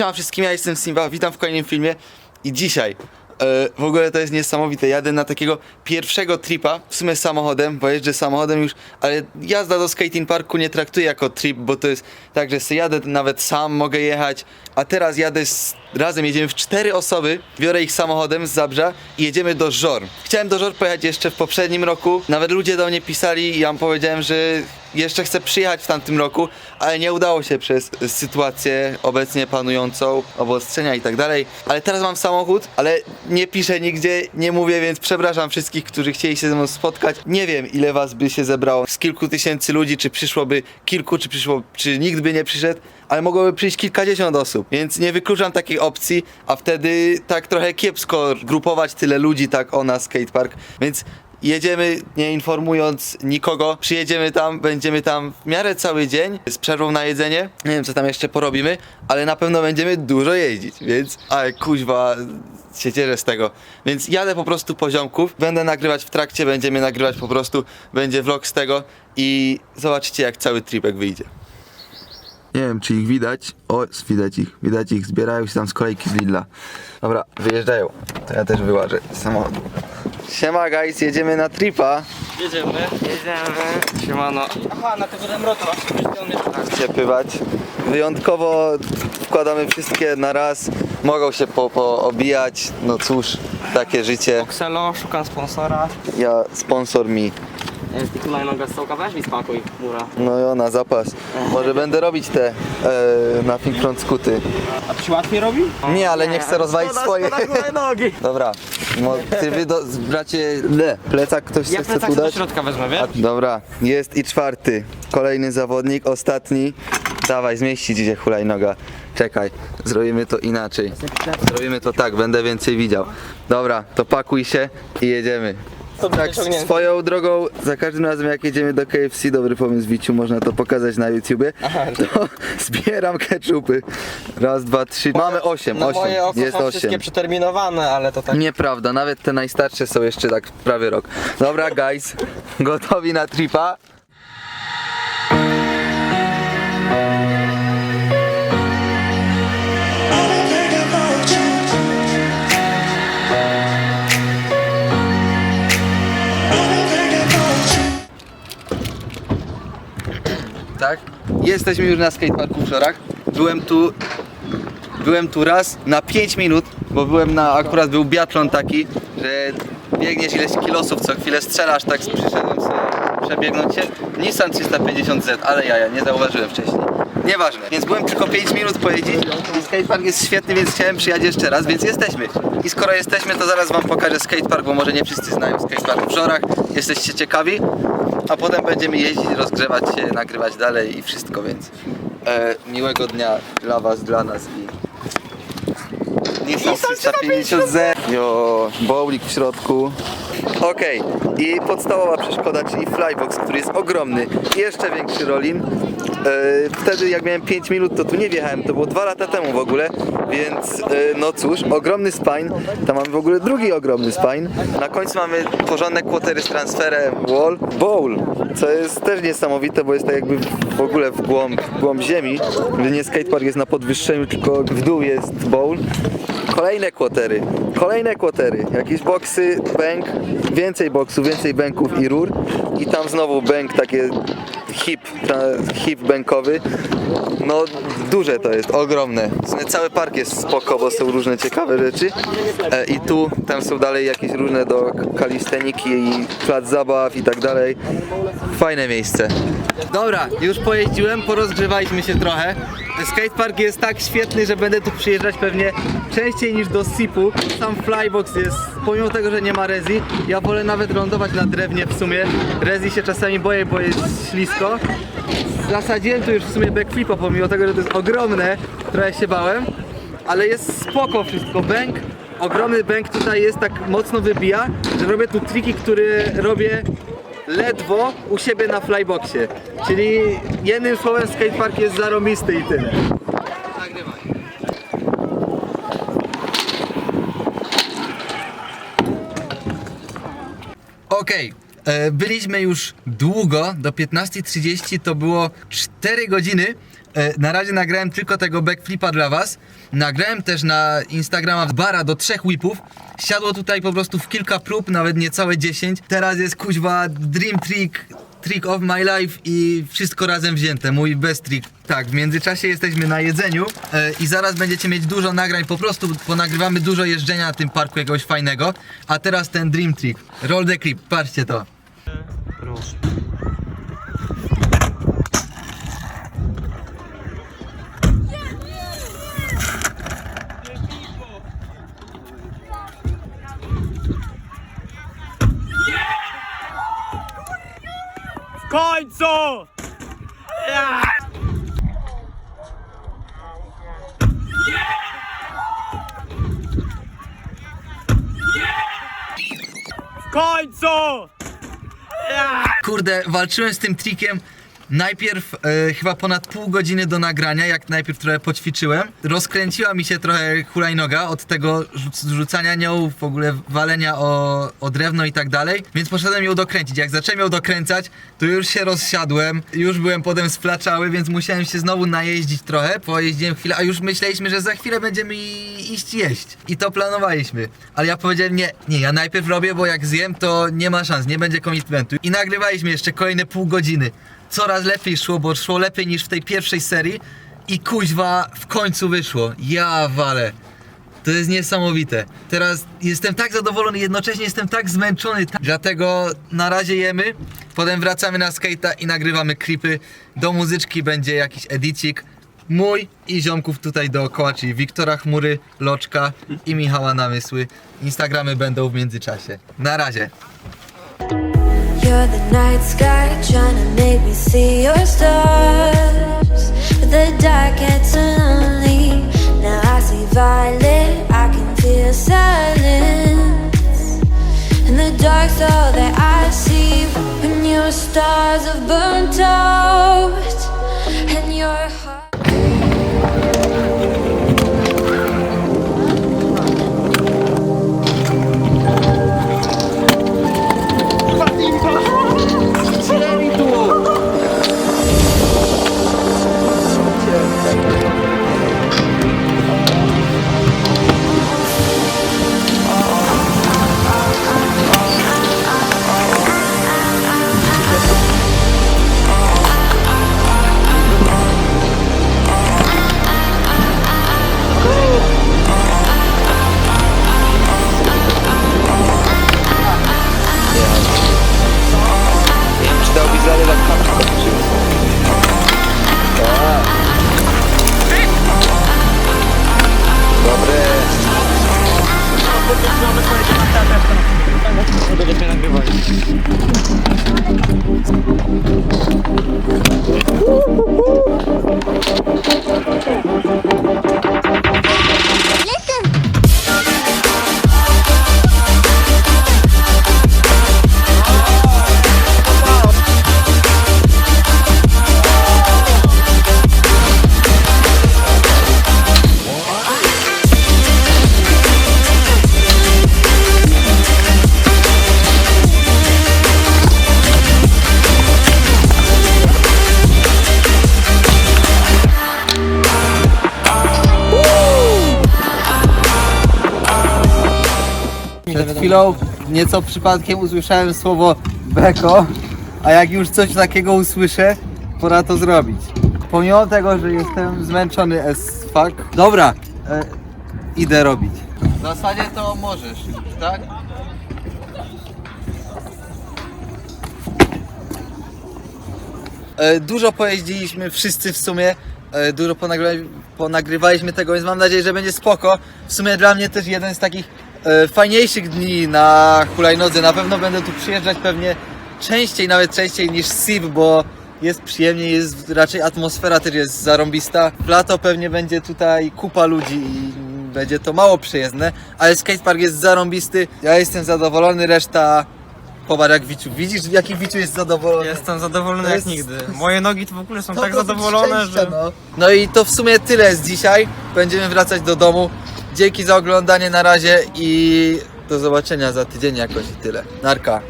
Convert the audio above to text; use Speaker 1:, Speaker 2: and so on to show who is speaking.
Speaker 1: Siema wszystkim, ja jestem Simba, witam w kolejnym filmie i dzisiaj e, w ogóle to jest niesamowite, jadę na takiego pierwszego tripa, w sumie samochodem, bo jeżdżę samochodem już, ale jazda do skating parku nie traktuję jako trip, bo to jest tak, że jadę nawet sam, mogę jechać, a teraz jadę z, razem, jedziemy w cztery osoby, biorę ich samochodem z Zabrza i jedziemy do Żor. Chciałem do Żor pojechać jeszcze w poprzednim roku, nawet ludzie do mnie pisali i ja powiedziałem, że jeszcze chcę przyjechać w tamtym roku, ale nie udało się przez sytuację obecnie panującą, obostrzenia i tak dalej. Ale teraz mam samochód, ale nie piszę nigdzie, nie mówię, więc przepraszam wszystkich, którzy chcieli się ze mną spotkać. Nie wiem, ile was by się zebrało z kilku tysięcy ludzi, czy przyszłoby kilku, czy przyszło, czy nikt by nie przyszedł, ale mogłoby przyjść kilkadziesiąt osób, więc nie wykluczam takiej opcji, a wtedy tak trochę kiepsko grupować tyle ludzi tak o na skatepark, więc Jedziemy nie informując nikogo, przyjedziemy tam, będziemy tam w miarę cały dzień z przerwą na jedzenie. Nie wiem co tam jeszcze porobimy, ale na pewno będziemy dużo jeździć, więc ale kuźwa się cieszę z tego. Więc jadę po prostu poziomków, będę nagrywać w trakcie, będziemy nagrywać po prostu, będzie vlog z tego i zobaczycie jak cały tripek wyjdzie. Nie wiem, czy ich widać. O, widać ich. Widać ich, zbierają się tam z kolejki z Lidla. Dobra, wyjeżdżają. To ja też wyłażę z samochodu. Siema guys, jedziemy na tripa.
Speaker 2: Jedziemy. Jedziemy. Siemano. Aha, na tego Remrota.
Speaker 1: Ciepywać. Wyjątkowo wkładamy wszystkie na raz. Mogą się po, poobijać. No cóż, takie życie.
Speaker 2: Xelo, szukam sponsora.
Speaker 1: Ja, sponsor mi.
Speaker 2: Jest tu noga z sołka, weź mi spakuj, mura.
Speaker 1: No jo, na zapas. Może będę robić te e, na front skuty.
Speaker 2: A się łatwiej robi?
Speaker 1: Nie, ale nie chcę rozwalić swoje.
Speaker 2: nogi.
Speaker 1: Dobra, mo, ty wy do, bracie, le, plecak ktoś
Speaker 2: Ja
Speaker 1: chce
Speaker 2: plecak do środka wezmę, wiesz?
Speaker 1: Dobra, jest i czwarty. Kolejny zawodnik, ostatni. Dawaj, zmieści ci się hulajnoga. Czekaj, zrobimy to inaczej. Zrobimy to tak, będę więcej widział. Dobra, to pakuj się i jedziemy. Tak, swoją drogą, za każdym razem jak jedziemy do KFC, dobry pomysł Wiciu, można to pokazać na YouTubie, to zbieram ketchupy. Raz, dwa, trzy, mamy osiem,
Speaker 2: No
Speaker 1: osiem,
Speaker 2: moje oko
Speaker 1: jest
Speaker 2: są
Speaker 1: osiem.
Speaker 2: wszystkie przeterminowane, ale to tak...
Speaker 1: Nieprawda, nawet te najstarsze są jeszcze tak prawie rok. Dobra, guys, gotowi na tripa? Jesteśmy już na skateparku w Żorach. Byłem tu Byłem tu raz na 5 minut, bo byłem na, akurat był biatlon taki, że biegniesz ileś kilosów, co chwilę strzelasz, tak przyszedłem sobie przebiegnąć się. Nissan 350Z, ale ja, ja nie zauważyłem wcześniej. Nieważne, więc byłem tylko 5 minut pojeździć i skatepark jest świetny, więc chciałem przyjechać jeszcze raz, więc jesteśmy. I skoro jesteśmy, to zaraz wam pokażę skatepark, bo może nie wszyscy znają skatepark w Żorach, jesteście ciekawi, a potem będziemy jeździć, rozgrzewać się, nagrywać dalej i wszystko, więc e, miłego dnia dla was, dla nas i Nissan 350Z. Jo, bowling w środku. Okej, i podstawowa przeszkoda, czyli flybox, który jest ogromny. Jeszcze większy rolling. E, wtedy jak miałem 5 minut, to tu nie wjechałem, to było 2 lata temu w ogóle, więc e, no cóż, ogromny spine. Tam mamy w ogóle drugi ogromny spine. Na końcu mamy porządne quartery z transferem wall. Bowl, co jest też niesamowite, bo jest tak jakby w ogóle w głąb, w głąb ziemi. Nie skatepark jest na podwyższeniu, tylko w dół jest bowl. Kolejne kłotery, kolejne kłotery, jakieś boksy, bęk, więcej boksów, więcej bęków i rur i tam znowu bęk, takie hip, hip bękowy. No duże to jest, ogromne. Cały park jest spoko, bo są różne ciekawe rzeczy. E, I tu, tam są dalej jakieś różne do kalisteniki i plac zabaw i tak dalej. Fajne miejsce. Dobra, już pojeździłem, porozgrzewaliśmy się trochę. Skatepark jest tak świetny, że będę tu przyjeżdżać pewnie częściej niż do SIP-u. Sam flybox jest, pomimo tego, że nie ma rezi, ja wolę nawet lądować na drewnie w sumie. Rezi się czasami boję, bo jest ślisko. Zasadziłem tu już w sumie backflipa, pomimo tego, że to jest ogromne, trochę się bałem. Ale jest spoko wszystko, bęk, ogromny bęk tutaj jest, tak mocno wybija, że robię tu triki, które robię ledwo u siebie na flyboxie. Czyli jednym słowem skatepark jest zarobisty i tyle. Okej, E, byliśmy już długo, do 15.30 to było 4 godziny. E, na razie nagrałem tylko tego backflipa dla was. Nagrałem też na Instagrama bara do trzech whipów. Siadło tutaj po prostu w kilka prób, nawet niecałe 10. Teraz jest kuźwa dream trick, trick of my life i wszystko razem wzięte. Mój best trick. Tak, w międzyczasie jesteśmy na jedzeniu e, i zaraz będziecie mieć dużo nagrań. Po prostu ponagrywamy dużo jeżdżenia na tym parku jakiegoś fajnego. A teraz ten dream trick. Roll the clip, patrzcie to.
Speaker 2: W końcu! W końcu!
Speaker 1: Kurde, walczyłem z tym trickiem najpierw e, chyba ponad pół godziny do nagrania, jak najpierw trochę poćwiczyłem. Rozkręciła mi się trochę hulajnoga od tego rzuc- rzucania nią, w ogóle walenia o, o drewno i tak dalej, więc poszedłem ją dokręcić. Jak zacząłem ją dokręcać, to już się rozsiadłem, już byłem potem splaczały, więc musiałem się znowu najeździć trochę, pojeździłem chwilę, a już myśleliśmy, że za chwilę będziemy i- iść jeść. I to planowaliśmy. Ale ja powiedziałem, nie, nie, ja najpierw robię, bo jak zjem, to nie ma szans, nie będzie komitmentu. I nagrywaliśmy jeszcze kolejne pół godziny. Coraz lepiej szło, bo szło lepiej niż w tej pierwszej serii. I kuźwa w końcu wyszło. Ja walę. To jest niesamowite. Teraz jestem tak zadowolony, jednocześnie jestem tak zmęczony. ta- Dlatego na razie jemy, potem wracamy na skate'a i nagrywamy klipy. Do muzyczki będzie jakiś edicik. Mój i ziomków tutaj dookoła, czyli Wiktora Chmury, Loczka i Michała Namysły. Instagramy będą w międzyczasie. Na razie.
Speaker 3: You're the night sky trying to make me see your stars. The dark gets lonely. Now I see violet, I can feel silence. And the dark's all that I see when your stars have burnt out. And your
Speaker 2: Będę nagrywali.
Speaker 1: Uhuhu. Chwilą nieco przypadkiem usłyszałem słowo beko, a jak już coś takiego usłyszę, pora to zrobić. Pomimo tego, że jestem zmęczony as fuck. Dobra, e, idę robić. W zasadzie to możesz, tak? E, Dużo pojeździliśmy wszyscy w sumie, e, dużo ponagry- ponagrywaliśmy tego, więc mam nadzieję, że będzie spoko. W sumie dla mnie też jeden z takich fajniejszych dni na hulajnodze. Na pewno będę tu przyjeżdżać pewnie częściej, nawet częściej niż SIP, bo jest przyjemnie, jest raczej atmosfera też jest zarąbista. W lato pewnie będzie tutaj kupa ludzi i będzie to mało przyjezdne, ale skatepark jest zarąbisty. Ja jestem zadowolony, reszta Popatrz jak Wiciu, widzisz jaki Wiciu jest zadowolony?
Speaker 2: Jestem zadowolony
Speaker 1: To
Speaker 2: jak
Speaker 1: jest-
Speaker 2: nigdy. Moje nogi to w ogóle są
Speaker 1: To
Speaker 2: tak zadowolone, że...
Speaker 1: No. no i to w sumie tyle z dzisiaj. Będziemy wracać do domu. Dzięki za oglądanie na razie i do zobaczenia za tydzień jakoś i tyle. Narka.